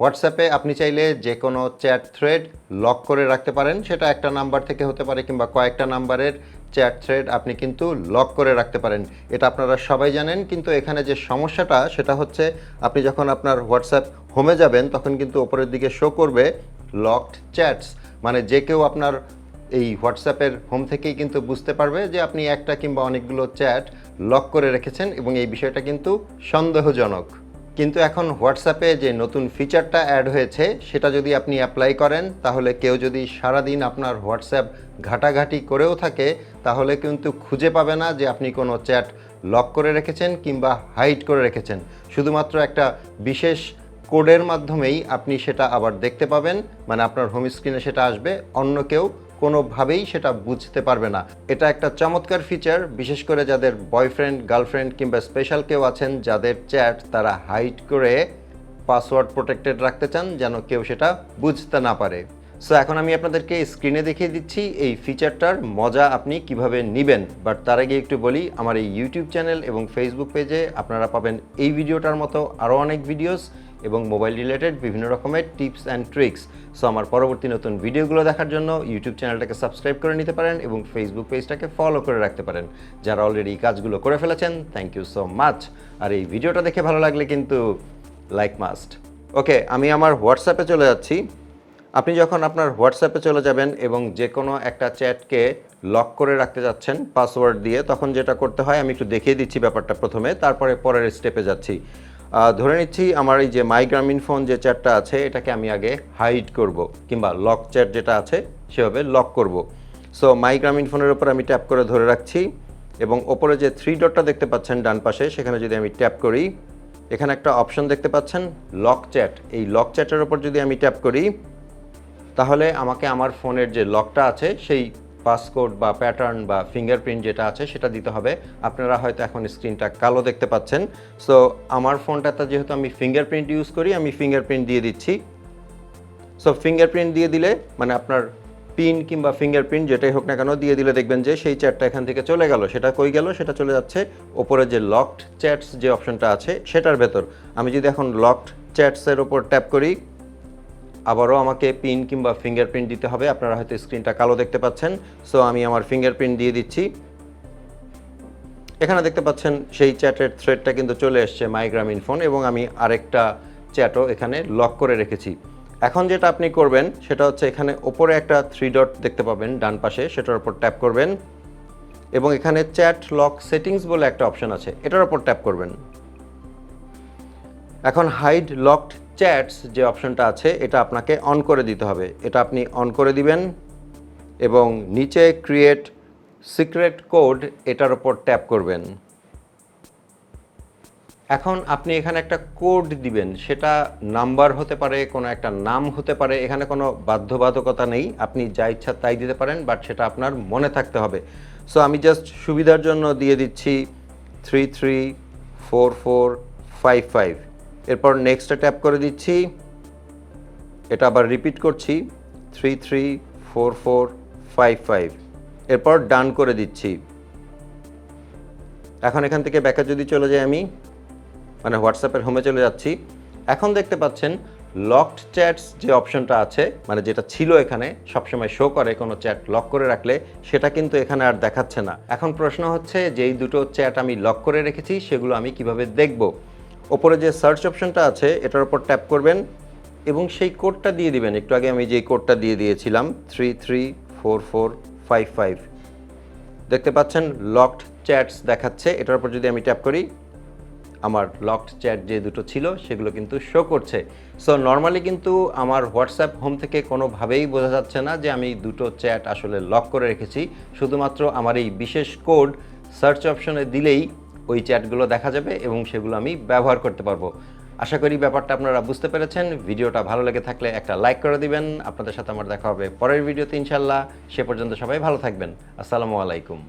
হোয়াটসঅ্যাপে আপনি চাইলে যে কোনো চ্যাট থ্রেড লক করে রাখতে পারেন। সেটা একটা নাম্বার থেকে হতে পারে কিংবা কয়েকটা নাম্বারের চ্যাট থ্রেড আপনি কিন্তু লক করে রাখতে পারেন। এটা আপনারা সবাই জানেন, কিন্তু এখানে যে সমস্যাটা, সেটা হচ্ছে আপনি যখন আপনার হোয়াটসঅ্যাপ হোমে যাবেন, তখন কিন্তু ওপরের দিকে শো করবে লকড চ্যাটস মানে যে কেউ আপনার এই হোয়াটসঅ্যাপের হোম থেকেই কিন্তু বুঝতে পারবে যে আপনি একটা কিংবা অনেকগুলো চ্যাট লক করে রেখেছেন এবং এই বিষয়টা কিন্তু সন্দেহজনক। কিন্তু এখন হোয়াটসঅ্যাপে যে নতুন ফিচারটা অ্যাড হয়েছে, সেটা যদি আপনি অ্যাপ্লাই করেন, তাহলে কেউ যদি সারাদিন আপনার হোয়াটসঅ্যাপ ঘাটাঘাটি করেও থাকে, তাহলে কিন্তু খুঁজে পাবে না যে আপনি কোনো চ্যাট লক করে রেখেছেন কিংবা হাইড করে রেখেছেন। শুধুমাত্র একটা বিশেষ কোডের মাধ্যমেই আপনি সেটা আবার দেখতে পাবেন মানে আপনার হোম স্ক্রিনে সেটা আসবে, অন্য কেউ কোনোভাবেই সেটা বুঝতে পারবে না। এটা একটা চমৎকার ফিচার বিশেষ করে যাদের বয়ফ্রেন্ড গার্লফ্রেন্ড কিংবা স্পেশাল কেউ আছেন, যাদের চ্যাট তারা হাইড করে পাসওয়ার্ড প্রোটেক্টেড রাখতে চান, যেন কেউ সেটা বুঝতে না পারে। সো এখন আমি আপনাদেরকে স্ক্রিনে দেখিয়ে দিচ্ছি এই ফিচারটার মজা আপনি কীভাবে নেবেন। বাট তার আগে একটু বলি, আমার এই ইউটিউব চ্যানেল এবং ফেসবুক পেজে আপনারা পাবেন এই ভিডিওটার মতো আরও অনেক ভিডিওস এবং মোবাইল রিলেটেড বিভিন্ন রকমের টিপস অ্যান্ড ট্রিক্স। সো আমার পরবর্তী নতুন ভিডিওগুলো দেখার জন্য ইউটিউব চ্যানেলটাকে সাবস্ক্রাইব করে নিতে পারেন এবং ফেসবুক পেজটাকে ফলো করে রাখতে পারেন। যারা অলরেডি এই কাজগুলো করে ফেলেছেন থ্যাংক ইউ সো মাচ আর এই ভিডিওটা দেখে ভালো লাগলে কিন্তু লাইক মাস্ট ওকে আমি আমার হোয়াটসঅ্যাপে চলে যাচ্ছি। আপনি যখন আপনার হোয়াটসঅ্যাপে চলে যাবেন এবং যে কোনো একটা চ্যাটকে লক করে রাখতে যাচ্ছেন পাসওয়ার্ড দিয়ে, তখন যেটা করতে হয়, আমি একটু দেখিয়ে দিচ্ছি ব্যাপারটা প্রথমে, তারপরে পরের স্টেপে যাচ্ছি। ধরে নিচ্ছি আমার এই যে মাই গ্রামীণ ফোন যে চ্যাটটা আছে, এটাকে আমি আগে হাইড করব, কিংবা লক চ্যাট যেটা আছে, সেভাবে লক করব। সো মাই গ্রামীণ ফোনের উপর আমি ট্যাপ করে ধরে রাখছি, এবং ওপরে যে থ্রি ডটটা দেখতে পাচ্ছেন ডান পাশে, সেখানে যদি আমি ট্যাপ করি, এখানে একটা অপশন দেখতে পাচ্ছেন লক চ্যাট এই লক চ্যাটের ওপর যদি আমি ট্যাপ করি, তাহলে আমাকে আমার ফোনের যে লকটা আছে, সেই পাসকোড বা প্যাটার্ন বা ফিঙ্গারপ্রিন্ট যেটা আছে, সেটা দিতে হবে। আপনারা হয়তো এখন স্ক্রিনটা কালো দেখতে পাচ্ছেন। সো আমার ফোনটাতে যেহেতু আমি ফিঙ্গারপ্রিন্ট ইউজ করি, আমি ফিঙ্গারপ্রিন্ট দিয়ে দিচ্ছি। সো ফিঙ্গারপ্রিন্ট দিয়ে দিলে মানে আপনার পিন কিংবা ফিঙ্গারপ্রিন্ট যেটাই হোক না কেন, দিয়ে দিলে দেখবেন যে সেই চ্যাটটা এখান থেকে চলে গেল। সেটা কই গেল? সেটা চলে যাচ্ছে ওপরে যে লকড চ্যাটস যে অপশনটা আছে, সেটার ভেতর। আমি যদি এখন লকড চ্যাটসের ওপর ট্যাপ করি আবারও আমাকে পিন কিংবা ফিঙ্গারপ্রিন্ট দিতে হবে। আপনারা হয়তো স্ক্রিনটা কালো দেখতে পাচ্ছেন। সো আমি আমার ফিঙ্গারপ্রিন্ট দিয়ে দিচ্ছি। এখানে দেখতে পাচ্ছেন সেই চ্যাটের থ্রেডটা কিন্তু চলে এসছে মাই গ্রামীণ ফোন এবং আমি আরেকটা চ্যাটও এখানে লক করে রেখেছি। এখন যেটা আপনি করবেন, সেটা হচ্ছে এখানে ওপরে একটা থ্রি ডট দেখতে পাবেন, ডান পাশে। সেটার ওপর ট্যাপ করবেন এবং এখানে চ্যাট লক সেটিংস বলে একটা অপশন আছে। এটার ওপর ট্যাপ করবেন। এখন হাইড লকড চ্যাটস যে অপশনটা আছে, এটা আপনাকে অন করে দিতে হবে। এটা আপনি অন করে দিবেন এবং নিচে ক্রিয়েট সিক্রেট কোড এটার ওপর ট্যাপ করবেন। এখন আপনি এখানে একটা কোড দিবেন, সেটা নাম্বার হতে পারে, কোনো একটা নাম হতে পারে, এখানে কোনো বাধ্যবাধকতা নেই, আপনি যা ইচ্ছা তাই দিতে পারেন বাট সেটা আপনার মনে থাকতে হবে। সো আমি জাস্ট সুবিধার জন্য দিয়ে দিচ্ছি three three four four five five এরপর নেক্সটে ট্যাপ করে দিচ্ছি। এটা আবার রিপিট করছি। Three three four four five five এরপর ডান করে দিচ্ছি। এখন এখান থেকে ব্যাকে যদি চলে যাই আমি মানে হোয়াটসঅ্যাপের হোমে চলে যাচ্ছি। এখন দেখতে পাচ্ছেন লকড চ্যাটস যে অপশনটা আছে মানে যেটা ছিল এখানে, সবসময় শো করে কোনো চ্যাট লক করে রাখলে, সেটা কিন্তু এখানে আর দেখাচ্ছে না। এখন প্রশ্ন হচ্ছে, যেই দুটো চ্যাট আমি লক করে রেখেছি, সেগুলো আমি কীভাবে দেখব? ওপরে যে সার্চ অপশনটা আছে, এটার উপর ট্যাপ করবেন এবং সেই কোডটা দিয়ে দিবেন। একটু আগে আমি যেই কোডটা দিয়ে দিয়েছিলাম three three four four five five দেখতে পাচ্ছেন লকড চ্যাটস দেখাচ্ছে। এটার উপর যদি আমি ট্যাপ করি, আমার লকড চ্যাট যে দুটো ছিল, সেগুলো কিন্তু শো করছে। সো নর্মালি কিন্তু আমার হোয়াটসঅ্যাপ হোম থেকে কোনোভাবেই বোঝা যাচ্ছে না যে আমি দুটো চ্যাট আসলে লক করে রেখেছি। শুধুমাত্র আমার এই বিশেষ কোড সার্চ অপশনে দিলেই ওই চ্যাটগুলো দেখা যাবে এবং সেগুলো আমি ব্যবহার করতে পারব। আশা করি ব্যাপারটা আপনারা বুঝতে পেরেছেন। ভিডিওটা ভালো লেগে থাকলে একটা লাইক করে দিবেন। আপনাদের সাথে আমার দেখা হবে পরের ভিডিওতে ইনশাল্লাহ সে পর্যন্ত সবাই ভালো থাকবেন। আসসালামু আলাইকুম।